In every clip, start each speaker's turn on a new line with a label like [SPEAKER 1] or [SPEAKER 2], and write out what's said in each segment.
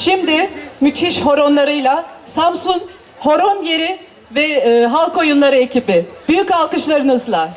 [SPEAKER 1] Şimdi müthiş horonlarıyla Samsun Horon Yeri ve e, Halk Oyunları ekibi. Büyük alkışlarınızla.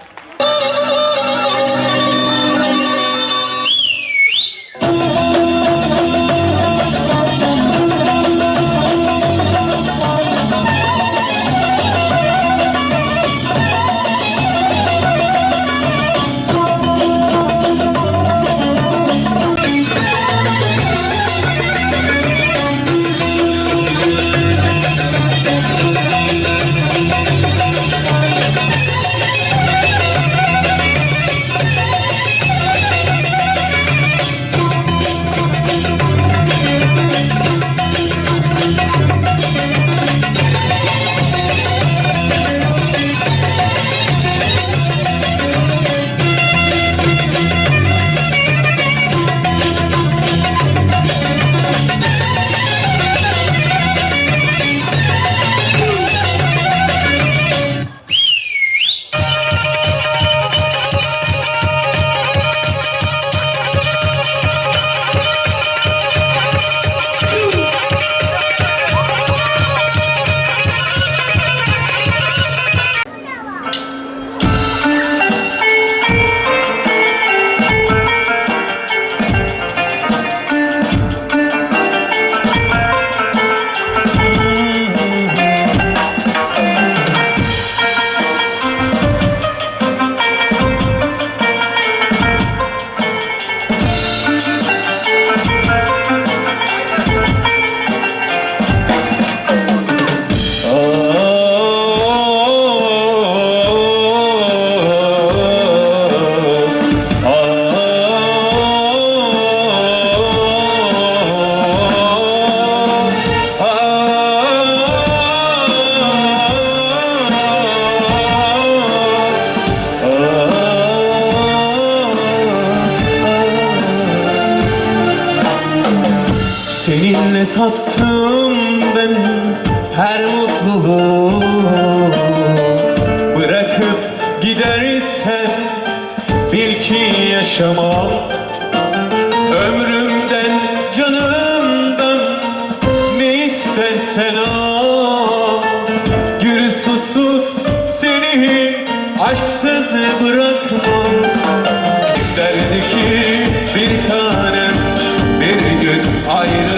[SPEAKER 2] Tattım ben her mutluluğu. Bırakıp gidersen bil ki yaşamam. Ömrümden canımdan ne istersen al. Gül susuz seni aşksız bırakmam. Derdi ki bir tanem bir gün ayrılacağız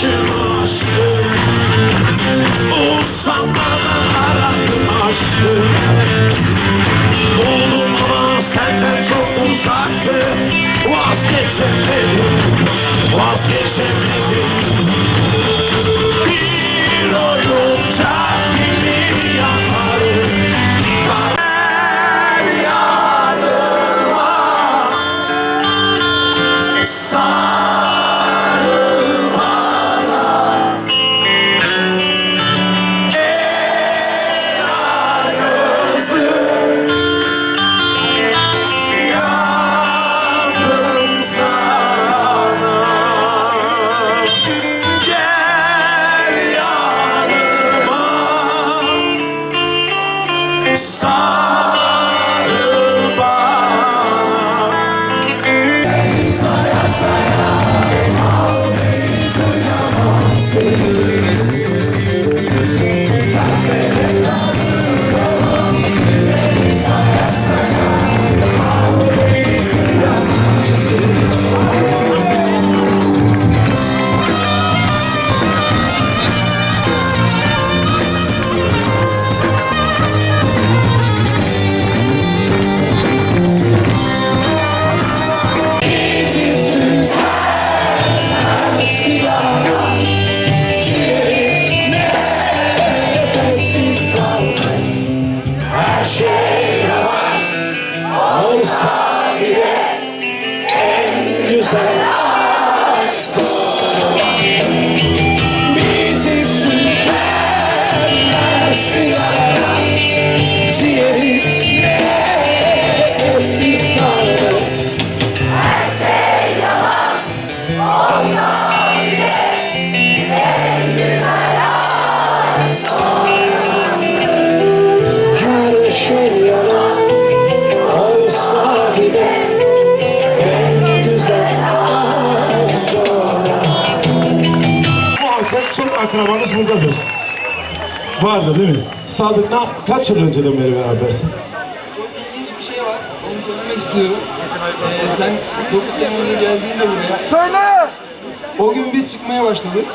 [SPEAKER 3] başına açtım Usanmadan aradım aşkım. Buldum ama senden çok uzaktı Vazgeçemedim Vazgeçemedim
[SPEAKER 4] song. Akrabanız buradadır. Vardır değil mi? Sadık ne, kaç yıl önceden beri berabersin?
[SPEAKER 5] Çok ilginç bir şey var. Onu söylemek istiyorum. Ee, sen 9 sene önce geldiğinde buraya. Söyle! O gün biz çıkmaya başladık.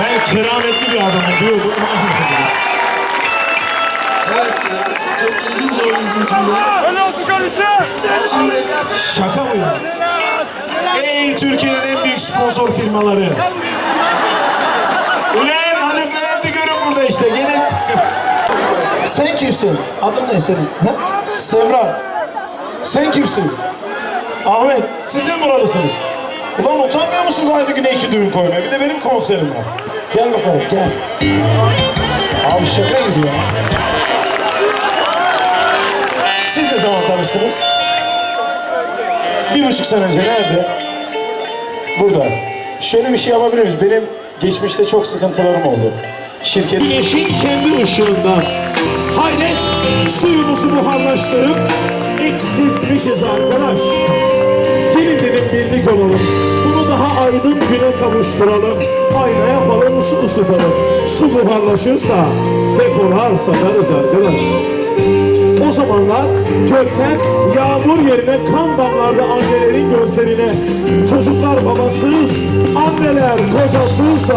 [SPEAKER 4] Ben kerametli bir adamım diyordum.
[SPEAKER 5] Çok ilginç oldu bizim için de. Öyle olsun kardeşim! Şimdi
[SPEAKER 4] Şaka mı ya? Ey Türkiye'nin en büyük sponsor firmaları. Ulan Haluk Levent'i görün burada işte. Gelin. Sen kimsin? Adın ne senin? Ha? Semra. Sen kimsin? Ahmet. Siz de mi buralısınız? Ulan utanmıyor musunuz aynı güne iki düğün koymaya? Bir de benim konserim var. Gel bakalım gel. Abi şaka gibi ya. Tanıştınız? Bir buçuk sene önce nerede? Burada. Şöyle bir şey yapabilir miyiz? Benim geçmişte çok sıkıntılarım oldu. Şirket... Güneşin kendi ışığından hayret suyumuzu buharlaştırıp eksiltmişiz arkadaş. Gelin dedim birlik olalım. Bunu daha aydın güne kavuşturalım. Ayna yapalım, su ısıtalım. Su buharlaşırsa depolar satarız arkadaş. O zamanlar gökten yağmur yerine kan damlardı annelerin gözlerine. Çocuklar babasız, anneler kocasız da